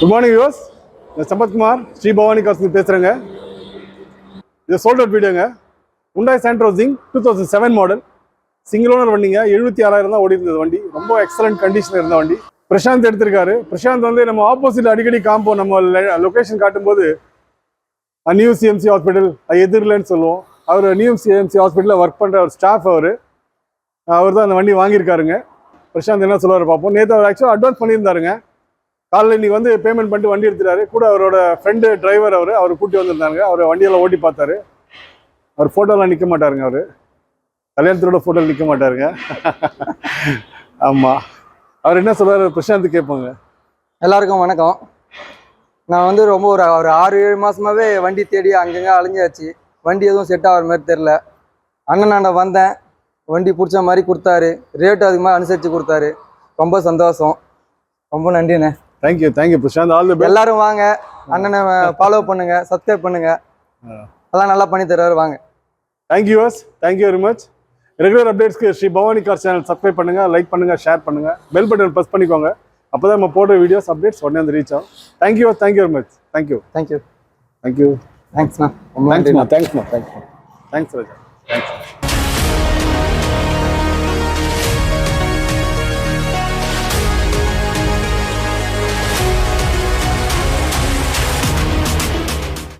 Good morning use நான் சம்பத்குமார் ஸ்ரீ பவானி காசு பேசுகிறேங்க இது sold out வீடியோங்க Hyundai Santro Xing two thousand seven model single owner வண்டிங்க. எழுபத்தி ஆறாயிரம் தான் ஓடி இருந்தது வண்டி. ரொம்ப எக்ஸலண்ட் கண்டிஷனில் இருந்த வண்டி. பிரசாந்த் எடுத்திருக்காரு. பிரசாந்த் வந்து நம்ம ஆப்போசிட் அடிக்கடி காம்போ நம்ம லொக்கேஷன் காட்டும்போது நியூ சிஎம்சி ஹாஸ்பிட்டல் எதிரில்னு சொல்லுவோம். அவர் நியூ சிஎம்சி ஹாஸ்பிட்டலில் ஒர்க் பண்ணுற ஒரு ஸ்டாஃப் அவர். அவர் தான் அந்த வண்டி வாங்கியிருக்காருங்க. பிரசாந்த் என்ன சொல்லுவார் பார்ப்போம் நேற்று அவர் ஆக்சுவலாக அட்வான்ஸ் பண்ணியிருந்தாருங்க. காலையில் இன்னைக்கு வந்து பேமெண்ட் பண்ணிட்டு வண்டி எடுத்துட்டாரு. கூட அவரோட ஃப்ரெண்டு டிரைவர் அவர் அவர் கூட்டி வந்திருந்தாங்க அவர் வண்டியெல்லாம் ஓட்டி பார்த்தாரு. அவர் ஃபோட்டோலாம் நிற்க மாட்டாருங்க அவர். கல்யாணத்தோட ஃபோட்டோ நிற்க மாட்டாருங்க. ஆமாம் அவர் என்ன சொல்கிறார் பிரசாந்த் கேட்பாங்க. எல்லாருக்கும் வணக்கம். நான் வந்து ரொம்ப ஒரு ஒரு ஆறு ஏழு மாதமாகவே வண்டி தேடி அங்கங்கே அலைஞ்சாச்சு. வண்டி எதுவும் செட் ஆகிற மாதிரி தெரில அண்ணனாண்ட வந்தேன். வண்டி பிடிச்ச மாதிரி கொடுத்தாரு. ரேட்டு அதுக்கு மாதிரி அனுசரித்து கொடுத்தாரு. ரொம்ப சந்தோஷம். ரொம்ப நன்றிண்ணே. Thank you thank you Prashanth all the எல்லாரும் வாங்க. அண்ணனை ஃபாலோ பண்ணுங்க சப்ஸ்கிரைப் பண்ணுங்க. எல்லாம் நல்லா பண்ணி தருவாரு வாங்க. Thank you use thank you very much regular அப்டேட்ஸ்க்கு Shri Bhavani car channel subscribe பண்ணுங்க லைக் பண்ணுங்க ஷேர் பண்ணுங்க. பெல் பட்டன் ப்ரெஸ் பண்ணிக்கோங்க. அப்பதான் நம்ம போடுற வீடியோஸ் அப்டேட்ஸ் உடனே வந்து ரீச் ஆகும். Thank you thank you very much thank you thank you thank you தேங்க்ஸ்ண்ணா நன்றிண்ணா தேங்க்ஸ்மா தேங்க்ஸ்மா தேங்க்ஸ் ராஜா தேங்க்ஸ்